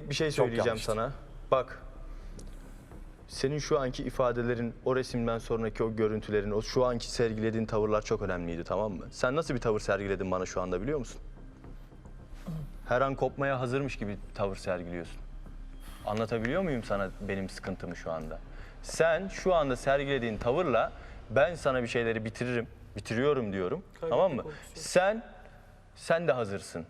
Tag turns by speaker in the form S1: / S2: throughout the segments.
S1: tek bir şey söyleyeceğim
S2: yanlıştı.
S1: sana. Bak. Senin şu anki ifadelerin, o resimden sonraki o görüntülerin, o şu anki sergilediğin tavırlar çok önemliydi tamam mı? Sen nasıl bir tavır sergiledin bana şu anda biliyor musun? Her an kopmaya hazırmış gibi tavır sergiliyorsun. Anlatabiliyor muyum sana benim sıkıntımı şu anda? Sen şu anda sergilediğin tavırla ben sana bir şeyleri bitiririm, bitiriyorum diyorum. tamam mı? Sen sen de hazırsın.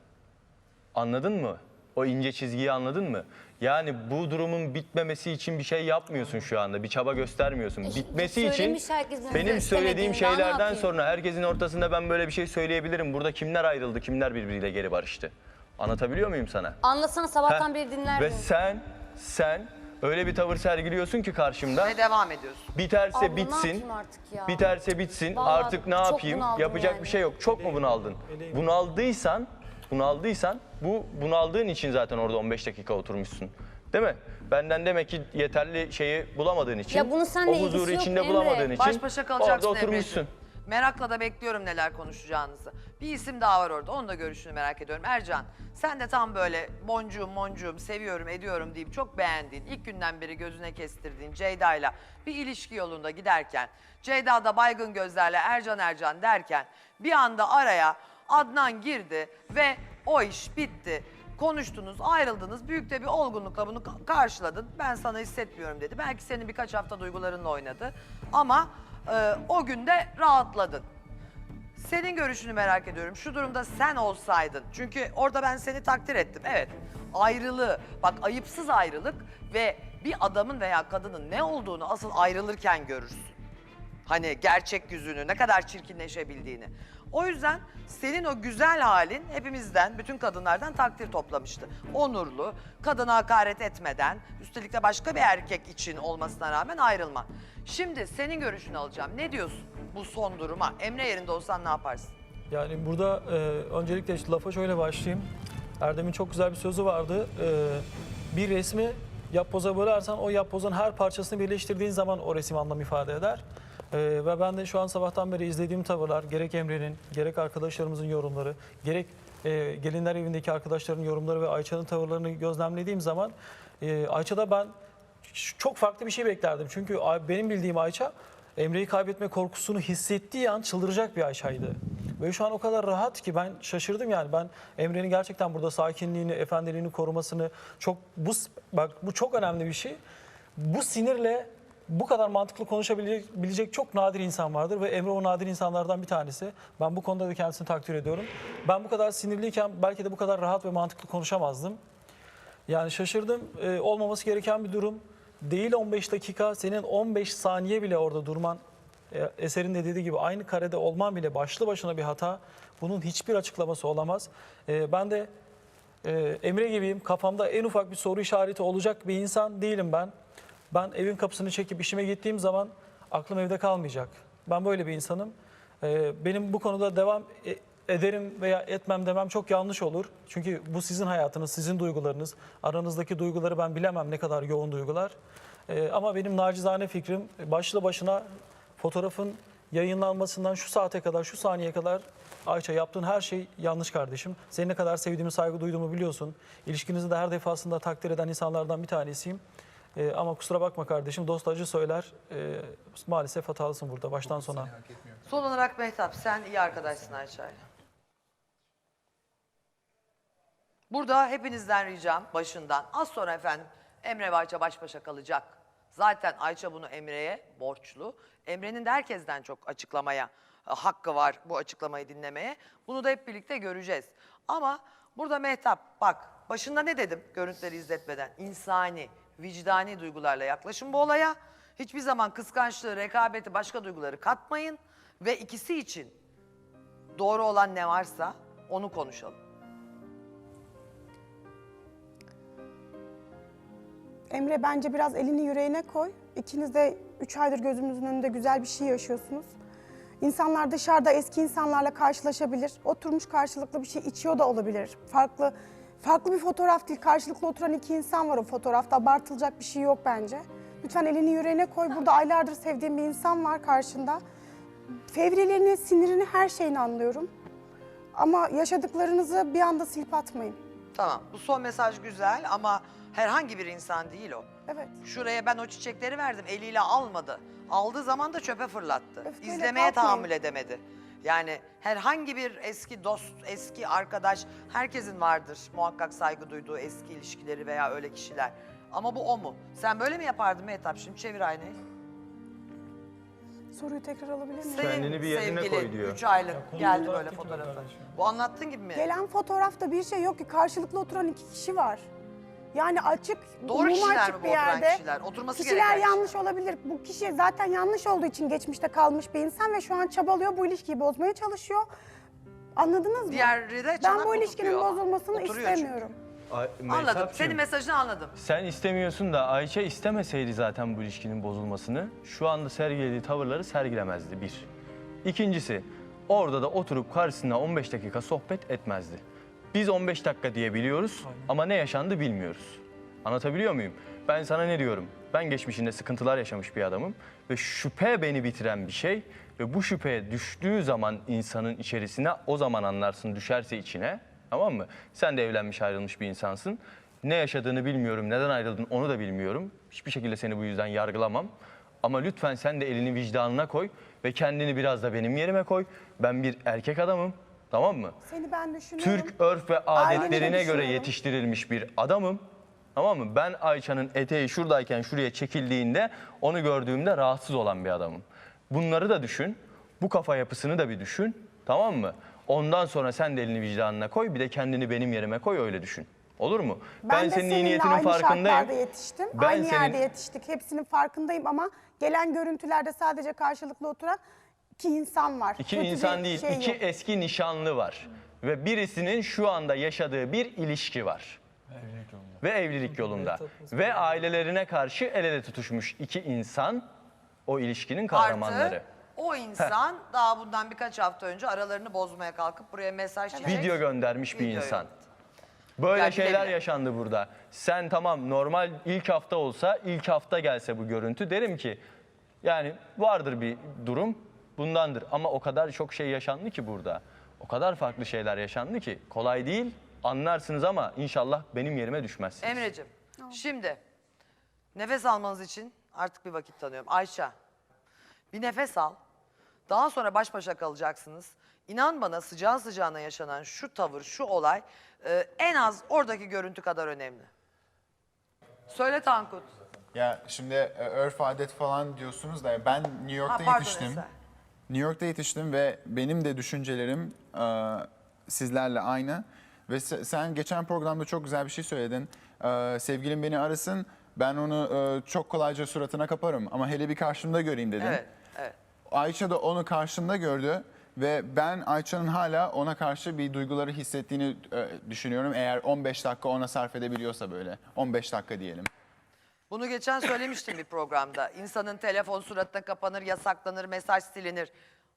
S1: Anladın mı? O ince çizgiyi anladın mı? Yani bu durumun bitmemesi için bir şey yapmıyorsun şu anda. Bir çaba göstermiyorsun. Bitmesi için
S3: söylemiş herkes bunu
S1: benim söylediğim
S3: ne
S1: şeylerden
S3: yapayım?
S1: sonra herkesin ortasında ben böyle bir şey söyleyebilirim. Burada kimler ayrıldı, kimler birbiriyle geri barıştı? Anlatabiliyor muyum sana?
S3: Anlasana sabahtan beri
S1: Ve
S3: dinlerdim.
S1: sen, sen öyle bir tavır sergiliyorsun ki karşımda.
S4: Ve devam ediyorsun.
S1: Biterse
S3: Abla, ne
S1: bitsin.
S3: yapayım artık ya?
S1: Biterse bitsin.
S3: Vallahi
S1: artık ne
S3: çok
S1: yapayım?
S3: bunaldım
S1: Yapacak
S3: yani.
S1: bir şey yok. Çok mu bunaldın? Bunaldıysan, bunaldıysan bu bunaldığın için zaten orada 15 dakika oturmuşsun. Değil mi? Benden demek ki yeterli şeyi bulamadığın için,
S3: Ya bunun seninle
S1: o
S3: ilgisi
S1: huzuru
S3: yok
S1: içinde
S3: Emre.
S1: bulamadığın için
S4: Baş başa kalacaksın
S1: orada oturmuşsun.
S4: Emre'ciğim. Merakla da bekliyorum neler konuşacağınızı. Bir isim daha var orada. Onun da görüşünü merak ediyorum. Ercan, sen de tam böyle boncuğum moncuğum seviyorum ediyorum deyip çok beğendiğin, ilk günden beri gözüne kestirdiğin Ceyda'yla bir ilişki yolunda giderken, Ceyda da baygın gözlerle Ercan Ercan derken bir anda araya Adnan girdi ve o iş bitti. Konuştunuz, ayrıldınız. Büyük de bir olgunlukla bunu ka- karşıladın. Ben sana hissetmiyorum dedi. Belki senin birkaç hafta duygularınla oynadı. Ama e, o günde rahatladın. Senin görüşünü merak ediyorum. Şu durumda sen olsaydın. Çünkü orada ben seni takdir ettim. Evet. Ayrılığı, bak ayıpsız ayrılık ve bir adamın veya kadının ne olduğunu asıl ayrılırken görürsün. Hani gerçek yüzünü, ne kadar çirkinleşebildiğini. O yüzden senin o güzel halin hepimizden, bütün kadınlardan takdir toplamıştı. Onurlu, kadına hakaret etmeden, üstelik de başka bir erkek için olmasına rağmen ayrılma. Şimdi senin görüşünü alacağım. Ne diyorsun bu son duruma? Emre yerinde olsan ne yaparsın?
S5: Yani burada e, öncelikle işte lafa şöyle başlayayım. Erdem'in çok güzel bir sözü vardı. E, bir resmi yapboza bölersen o yapbozun her parçasını birleştirdiğin zaman o resim anlam ifade eder. E, ve ben de şu an sabahtan beri izlediğim tavırlar gerek Emre'nin gerek arkadaşlarımızın yorumları gerek e, gelinler evindeki arkadaşların yorumları ve Ayça'nın tavırlarını gözlemlediğim zaman e, Ayça'da ben çok farklı bir şey beklerdim. Çünkü benim bildiğim Ayça Emre'yi kaybetme korkusunu hissettiği an çıldıracak bir Ayşe'ydi. Ve şu an o kadar rahat ki ben şaşırdım yani. Ben Emre'nin gerçekten burada sakinliğini, efendiliğini korumasını çok bu bak bu çok önemli bir şey. Bu sinirle bu kadar mantıklı konuşabilecek bilecek çok nadir insan vardır ve Emre o nadir insanlardan bir tanesi. Ben bu konuda da kendisini takdir ediyorum. Ben bu kadar sinirliyken belki de bu kadar rahat ve mantıklı konuşamazdım. Yani şaşırdım. Ee, olmaması gereken bir durum. Değil 15 dakika, senin 15 saniye bile orada durman, e, eserin de dediği gibi aynı karede olman bile başlı başına bir hata. Bunun hiçbir açıklaması olamaz. Ee, ben de e, Emre gibiyim. Kafamda en ufak bir soru işareti olacak bir insan değilim ben. Ben evin kapısını çekip işime gittiğim zaman aklım evde kalmayacak. Ben böyle bir insanım. Ee, benim bu konuda devam e- ederim veya etmem demem çok yanlış olur. Çünkü bu sizin hayatınız, sizin duygularınız. Aranızdaki duyguları ben bilemem ne kadar yoğun duygular. Ee, ama benim nacizane fikrim başlı başına fotoğrafın yayınlanmasından şu saate kadar, şu saniye kadar Ayça yaptığın her şey yanlış kardeşim. Seni ne kadar sevdiğimi, saygı duyduğumu biliyorsun. İlişkinizi de her defasında takdir eden insanlardan bir tanesiyim. Ee, ama kusura bakma kardeşim, dost acı söyler. Ee, maalesef hatalısın burada baştan sona.
S4: Son olarak Mehtap, sen iyi arkadaşsın Ayça'yla. Burada hepinizden ricam başından. Az sonra efendim Emre ve Ayça baş başa kalacak. Zaten Ayça bunu Emre'ye borçlu. Emre'nin de herkesten çok açıklamaya e, hakkı var bu açıklamayı dinlemeye. Bunu da hep birlikte göreceğiz. Ama burada Mehtap bak başında ne dedim görüntüleri izletmeden? İnsani, vicdani duygularla yaklaşın bu olaya. Hiçbir zaman kıskançlığı, rekabeti, başka duyguları katmayın. Ve ikisi için doğru olan ne varsa onu konuşalım.
S6: Emre bence biraz elini yüreğine koy. İkiniz de üç aydır gözümüzün önünde güzel bir şey yaşıyorsunuz. İnsanlar dışarıda eski insanlarla karşılaşabilir. Oturmuş karşılıklı bir şey içiyor da olabilir. Farklı farklı bir fotoğraf değil. Karşılıklı oturan iki insan var o fotoğrafta. Abartılacak bir şey yok bence. Lütfen elini yüreğine koy. Burada aylardır sevdiğim bir insan var karşında. Fevrilerini, sinirini, her şeyini anlıyorum. Ama yaşadıklarınızı bir anda silip atmayın.
S4: Tamam. Bu son mesaj güzel ama herhangi bir insan değil o.
S6: Evet.
S4: Şuraya ben o çiçekleri verdim. Eliyle almadı. Aldığı zaman da çöpe fırlattı.
S6: Öfkeyle
S4: İzlemeye
S6: kalkmayın.
S4: tahammül edemedi. Yani herhangi bir eski dost, eski arkadaş, herkesin vardır muhakkak saygı duyduğu eski ilişkileri veya öyle kişiler. Ama bu o mu? Sen böyle mi yapardın Mehtap? Şimdi çevir aynayı.
S6: Soruyu tekrar alabilir miyim?
S4: Senin
S1: Kendini bir yerine
S4: sevgili
S1: koy diyor.
S4: Üç aylık
S5: Ya konu
S4: geldi böyle fotoğrafı. Bu anlattığın gibi mi?
S6: Gelen fotoğrafta bir şey yok ki. Karşılıklı oturan iki kişi var. Yani açık,
S4: Doğru
S6: umuma
S4: kişiler mi
S6: açık
S4: bu
S6: bir
S4: oturan
S6: yerde.
S4: kişiler? Oturması
S6: Kişiler
S4: gereken
S6: yanlış olabilir. Bu kişi zaten yanlış olduğu için geçmişte kalmış bir insan ve şu an çabalıyor bu ilişkiyi bozmaya çalışıyor. Anladınız mı?
S4: Diğeri de çanak
S6: ben bu
S4: mı
S6: ilişkinin
S4: tutuyor ama?
S6: bozulmasını
S4: Oturuyor çünkü.
S6: istemiyorum.
S1: Ay,
S4: Anladım.
S1: Mehtapçığım,
S4: Senin mesajını anladım.
S1: Sen istemiyorsun da Ayça istemeseydi zaten bu ilişkinin bozulmasını şu anda sergilediği tavırları sergilemezdi bir. İkincisi orada da oturup karşısına 15 dakika sohbet etmezdi. Biz 15 dakika diye biliyoruz ama ne yaşandı bilmiyoruz. Anlatabiliyor muyum? Ben sana ne diyorum? Ben geçmişinde sıkıntılar yaşamış bir adamım ve şüphe beni bitiren bir şey ve bu şüpheye düştüğü zaman insanın içerisine o zaman anlarsın düşerse içine tamam mı? Sen de evlenmiş ayrılmış bir insansın. Ne yaşadığını bilmiyorum, neden ayrıldın onu da bilmiyorum. Hiçbir şekilde seni bu yüzden yargılamam. Ama lütfen sen de elini vicdanına koy ve kendini biraz da benim yerime koy. Ben bir erkek adamım, tamam mı?
S6: Seni ben düşünüyorum.
S1: Türk örf ve
S6: Ailemi
S1: adetlerine göre
S6: düşünüyorum.
S1: yetiştirilmiş bir adamım. Tamam mı? Ben Ayça'nın eteği şuradayken şuraya çekildiğinde onu gördüğümde rahatsız olan bir adamım. Bunları da düşün. Bu kafa yapısını da bir düşün. Tamam mı? Ondan sonra sen de elini vicdanına koy. Bir de kendini benim yerime koy öyle düşün. Olur mu?
S6: Ben, de
S1: senin iyi niyetinin
S6: aynı
S1: farkındayım.
S6: şartlarda yetiştim.
S1: Ben
S6: aynı
S1: senin-
S6: yerde yetiştik. Hepsinin farkındayım ama gelen görüntülerde sadece karşılıklı oturan iki insan var.
S1: İki
S6: Kötü
S1: insan
S6: bir
S1: değil,
S6: şey
S1: iki
S6: yok.
S1: eski nişanlı var. Ve birisinin şu anda yaşadığı bir ilişki var. Ve evlilik yolunda. Ve ailelerine karşı el ele tutuşmuş iki insan o ilişkinin kahramanları.
S4: Artı o insan daha bundan birkaç hafta önce aralarını bozmaya kalkıp buraya mesaj çekecek.
S1: Video göndermiş bir
S4: Video
S1: insan.
S4: yolladı.
S1: Böyle
S4: Yani
S1: şeyler
S4: bilemiyorum.
S1: yaşandı burada. Sen tamam normal ilk hafta olsa ilk hafta gelse bu görüntü derim ki yani vardır bir durum bundandır ama o kadar çok şey yaşandı ki burada. O kadar farklı şeyler yaşandı ki kolay değil anlarsınız ama inşallah benim yerime düşmezsiniz.
S4: Emre'cim şimdi nefes almanız için artık bir vakit tanıyorum. Ayşe bir nefes al. Daha sonra baş başa kalacaksınız. İnan bana sıcağı sıcağına yaşanan şu tavır, şu olay e, en az oradaki görüntü kadar önemli. Söyle Tankut.
S2: Ya şimdi e, örf adet falan diyorsunuz da ben New
S4: Ha,
S2: York'ta
S4: pardon
S2: yetiştim.
S4: Eser.
S2: New York'ta yetiştim ve benim de düşüncelerim e, sizlerle aynı. Ve se- sen geçen programda çok güzel bir şey söyledin. E, sevgilim beni arasın, ben onu e, çok kolayca suratına kaparım ama hele bir karşımda göreyim dedin.
S4: Evet, evet.
S2: Ayça da onu karşında gördü ve ben Ayça'nın hala ona karşı bir duyguları hissettiğini e, düşünüyorum. Eğer 15 dakika ona sarf edebiliyorsa böyle. 15 dakika diyelim.
S4: Bunu geçen söylemiştim bir programda. İnsanın telefon suratına kapanır, yasaklanır, mesaj silinir.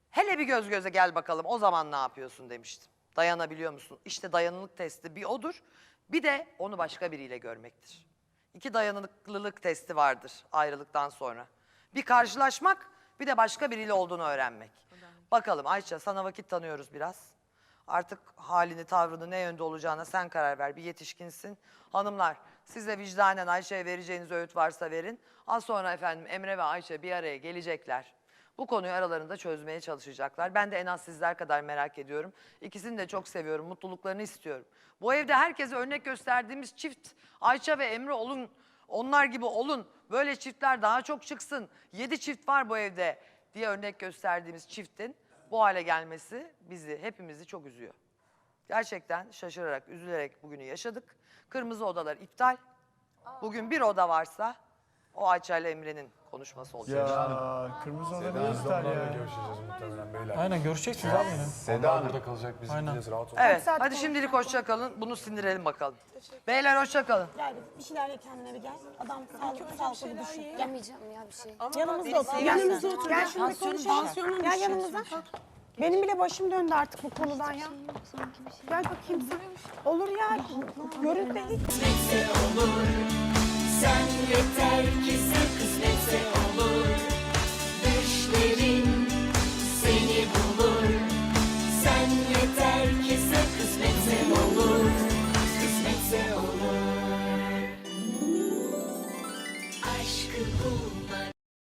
S4: Hele bir göz göze gel bakalım o zaman ne yapıyorsun demiştim. Dayanabiliyor musun? İşte dayanıklılık testi bir odur. Bir de onu başka biriyle görmektir. İki dayanıklılık testi vardır ayrılıktan sonra. Bir karşılaşmak bir de başka biriyle olduğunu öğrenmek. Bakalım Ayça sana vakit tanıyoruz biraz. Artık halini, tavrını ne yönde olacağına sen karar ver. Bir yetişkinsin. Hanımlar siz de vicdanen Ayşe'ye vereceğiniz öğüt varsa verin. Az sonra efendim Emre ve Ayşe bir araya gelecekler. Bu konuyu aralarında çözmeye çalışacaklar. Ben de en az sizler kadar merak ediyorum. İkisini de çok seviyorum. Mutluluklarını istiyorum. Bu evde herkese örnek gösterdiğimiz çift Ayça ve Emre olun. Onlar gibi olun. Böyle çiftler daha çok çıksın. Yedi çift var bu evde diye örnek gösterdiğimiz çiftin bu hale gelmesi bizi, hepimizi çok üzüyor. Gerçekten şaşırarak, üzülerek bugünü yaşadık. Kırmızı odalar iptal. Bugün bir oda varsa o Ayça ile Emre'nin konuşması olacak.
S7: Ya kırmızı oda ne ister ya?
S8: Görüşeceğiz muhtemelen beyler.
S5: Aynen görüşeceksiniz abi yine.
S8: Seda burada kalacak biz
S5: Aynen.
S8: gideceğiz rahat ol.
S4: Evet,
S6: saat
S4: hadi şimdilik hoşça kalın. Bunu sindirelim bakalım. Beyler hoşça kalın.
S9: Gel bir- bir şeyler ye kendine bir gel. Adam sağlıklı sağlıklı düşün.
S3: Yemeyeceğim ya bir şey.
S9: Yanımızda otur.
S6: Yanımızda otur. Gel şunu bir konuşalım. Gel yanımıza. Benim bile başım döndü artık bu konudan ya. Gel bakayım. Olur ya. Görüntü hiç
S10: kısmetse olur.